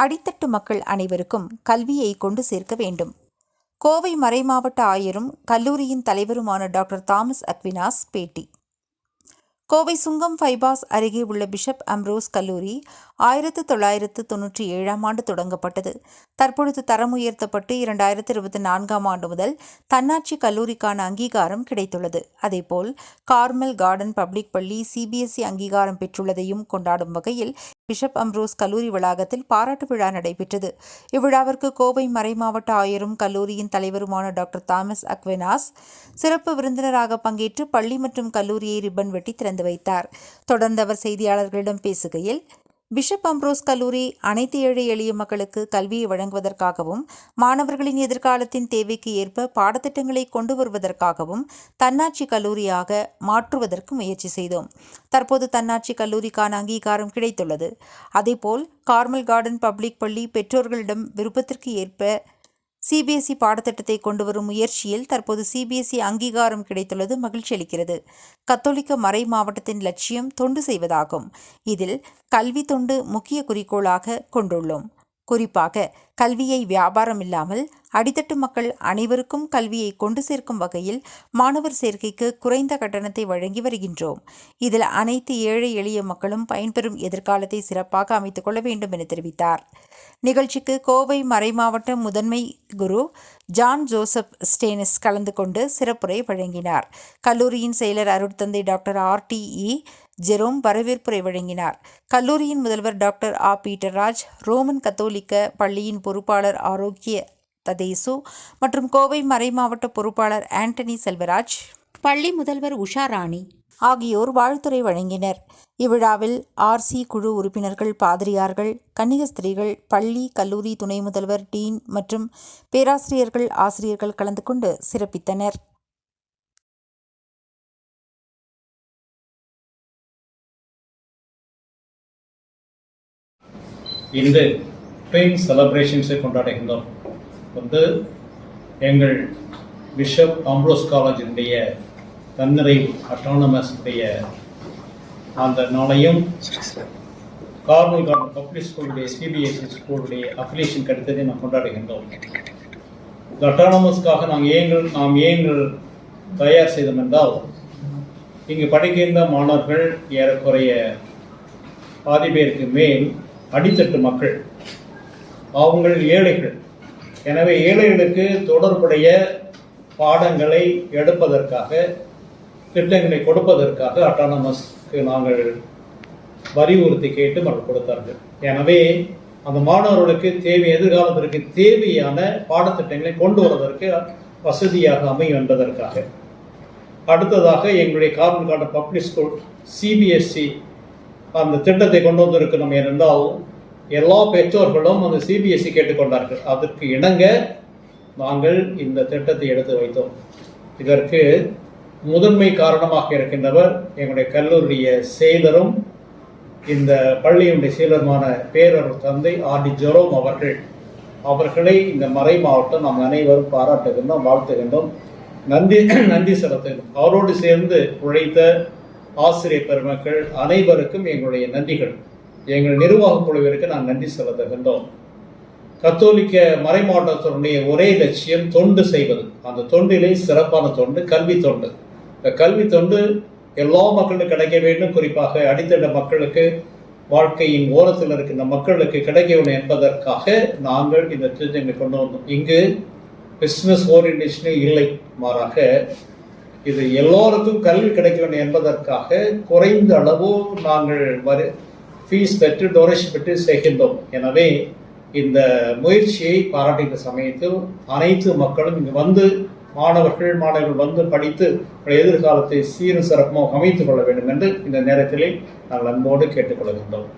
அடித்தட்டு மக்கள் அனைவருக்கும் கல்வியை கொண்டு சேர்க்க வேண்டும். கோவை மறைமாவட்ட ஆயரும் கல்லூரியின் தலைவருமான டாக்டர் தாமஸ் அக்வினாஸ் பேட்டி. கோவை சுங்கம் ஃபைபாஸ் அருகே உள்ள பிஷப் அம்ரோஸ் கல்லூரி ஆயிரத்து தொள்ளாயிரத்து தொன்னூற்றி ஏழாம் ஆண்டு தொடங்கப்பட்டது. தற்பொழுது தரம் உயர்த்தப்பட்டு இரண்டாயிரத்து இருபத்தி நான்காம் ஆண்டு முதல் தன்னாட்சி கல்லூரிக்கான அங்கீகாரம் கிடைத்துள்ளது. அதேபோல் கார்மல் கார்டன் பப்ளிக் பள்ளி சிபிஎஸ்இ அங்கீகாரம் பெற்றுள்ளதையும் கொண்டாடும் வகையில் பிஷப் அம்ரோஸ் கல்லூரி வளாகத்தில் பாராட்டு விழா நடைபெற்றது. இவ்விழாவிற்கு கோவை மறைமாவட்ட ஆயரும் கல்லூரியின் தலைவருமான டாக்டர் தாமஸ் அக்வெனாஸ் சிறப்பு விருந்தினராக பங்கேற்று பள்ளி மற்றும் கல்லூரியை ரிப்பன் வெட்டி திறந்து வைத்தார். தொடர்ந்து அவர் செய்தியாளர்களிடம் பேசுகையில் பிஷப் அம்ப்ரோஸ் கல்லூரி அனைத்து ஏழை எளிய மக்களுக்கு கல்வியை வழங்குவதற்காகவும் மாணவர்களின் எதிர்காலத்தின் தேவைக்கு ஏற்ப பாடத்திட்டங்களை கொண்டு வருவதற்காகவும் தன்னாட்சி கல்லூரியாக மாற்றுவதற்கு முயற்சி செய்தோம். தற்போது தன்னாட்சி கல்லூரிக்கான அங்கீகாரம் கிடைத்துள்ளது. அதேபோல் கார்மல் கார்டன் பப்ளிக் பள்ளி பெற்றோர்களிடம் விருப்பத்திற்கு ஏற்ப சிபிஎஸ்இ பாடத்திட்டத்தை கொண்டு வரும் முயற்சியில் தற்போது சிபிஎஸ்இ அங்கீகாரம் கிடைத்துள்ளது. மகிழ்ச்சி அளிக்கிறது. கத்தோலிக்க மறை மாவட்டத்தின் லட்சியம் தொண்டு செய்வதாகும். இதில் கல்வி தொண்டு முக்கிய குறிக்கோளாக கொண்டுள்ளோம். குறிப்பாக கல்வியை வியாபாரம் இல்லாமல் அடித்தட்டு மக்கள் அனைவருக்கும் கல்வியை கொண்டு சேர்க்கும் வகையில் மாணவர் சேர்க்கைக்கு குறைந்த கட்டணத்தை வழங்கி வருகின்றோம். இதில் அனைத்து ஏழை எளிய மக்களும் பயன்பெறும் எதிர்காலத்தை சிறப்பாக அமைத்துக் கொள்ள வேண்டும் என தெரிவித்தார். நிகழ்ச்சிக்கு கோவை மறைமாவட்ட முதன்மை குரு ஜான் ஜோசப் ஸ்டேனிஸ் கலந்து கொண்டு சிறப்புரை வழங்கினார். கல்லூரியின் செயலர் அருட்தந்தை டாக்டர் ஆர்டிஇ ஜெரோம் வரவேற்புரை வழங்கினார். கல்லூரியின் முதல்வர் டாக்டர் ஆ பீட்டர்ராஜ் ரோமன் கத்தோலிக்க பள்ளியின் பொறுப்பாளர் ஆரோக்கிய ததேசு மற்றும் கோவை மறைமாவட்ட பொறுப்பாளர் ஆண்டனி செல்வராஜ் பள்ளி முதல்வர் உஷா ராணி ஆகியோர் வாழ்த்துரை வழங்கினர். இவ்விழாவில் ஆர்சி குழு உறுப்பினர்கள் பாதிரியார்கள் கன்னிகஸ்திரிகள் பள்ளி கல்லூரி துணை முதல்வர் டீன் மற்றும் பேராசிரியர்கள் ஆசிரியர்கள் கலந்து கொண்டு சிறப்பித்தனர். இன்று ட்ரெயின் செலப்ரேஷன்ஸை கொண்டாடுகின்றோம். வந்து எங்கள் பிஷப் ஆம்ப்ரோஸ் காலேஜினுடைய தன்னிறை அட்டானமஸுடைய அந்த நாளையும் கார்மல் கார்டன் பப்ளிக் ஸ்கூலுடைய சிபிஎஸ்சி ஸ்கூலுடைய அஃபிலியேஷன் கிடைத்ததை நாம் கொண்டாடுகின்றோம். இந்த அட்டானமஸ்க்காக நாங்கள் ஏங்கள் நாம் ஏங்கள் தயார் செய்தோம் என்றால் இங்கு படிக்கின்ற மாணவர்கள் ஏறக்குறைய பாதி பேருக்கு மேல் அடித்தட்டு மக்கள் அவங்கள் ஏழைகள் எனவே ஏழைகளுக்கு தொடர்புடைய பாடங்களை எடுப்பதற்காக திட்டங்களை கொடுப்பதற்காக அட்டானமஸ்க்கு நாங்கள் வலியுறுத்தி கேட்டு மறு கொடுத்தார்கள். எனவே அந்த மாணவர்களுக்கு தேவை எதிர்காலத்திற்கு தேவையான பாடத்திட்டங்களை கொண்டு வருவதற்கு வசதியாக அமையும் என்பதற்காக. அடுத்ததாக எங்களுடைய Carmel garden public school CBSE அந்த திட்டத்தை கொண்டு வந்திருக்கிறோம். ஏனென்றால் எல்லா பெற்றோர்களும் அந்த சிபிஎஸ்சி கேட்டுக்கொண்டார்கள். அதற்கு இணங்க நாங்கள் இந்த திட்டத்தை எடுத்து வைத்தோம். இதற்கு முதன்மை காரணமாக இருக்கின்றவர் எங்களுடைய கல்லூரிய செயலரும் இந்த பள்ளியினுடைய செயலருமான பேரர் தந்தை ஆர்டி ஜெரோம் அவர்கள். அவர்களை இந்த மறை மாவட்டம் நாம் அனைவரும் பாராட்டுகின்றோம் வாழ்த்துகின்றோம். நன்றி நன்றி செலுத்துகின்றோம் அவரோடு சேர்ந்து உழைத்த ஆசிரியர் பெருமக்கள் அனைவருக்கும் எங்களுடைய நன்றிகள். எங்கள் நிர்வாக குழுவிற்கு நான் நன்றி செலுத்துகின்றோம். கத்தோலிக்க மறைமாவட்டத்தினுடைய ஒரே லட்சியம் தொண்டு செய்வது. அந்த தொண்டிலே சிறப்பான தொண்டு கல்வி தொண்டு. இந்த கல்வி தொண்டு எல்லா மக்களுக்கும் கிடைக்க வேண்டும். குறிப்பாக அடித்தட மக்களுக்கு வாழ்க்கையின் ஓரத்தில் இருக்கின்ற மக்களுக்கு கிடைக்க வேண்டும் என்பதற்காக நாங்கள் இந்த திட்டங்களை கொண்டு வந்தோம். இங்கு பிஸ்னஸ் ஓரியன்டேஷனே இல்லை. மாறாக இது எல்லோருக்கும் கல்வி கிடைக்க வேண்டும் என்பதற்காக குறைந்த அளவு நாங்கள் வரு ஃபீஸ் பெற்று டொனேஷன் பெற்று செய்கின்றோம் எனவே இந்த முயற்சியை பாராட்டுகிற சமயத்தில் அனைத்து மக்களும் இங்கு வந்து மாணவர்கள் மாணவர்கள் வந்து படித்து எதிர்காலத்தை சீரும் சிறப்புமாக அமைத்துக் கொள்ள வேண்டும் என்று இந்த நேரத்திலே நாங்கள் அன்போடு கேட்டுக்கொள்கின்றோம்.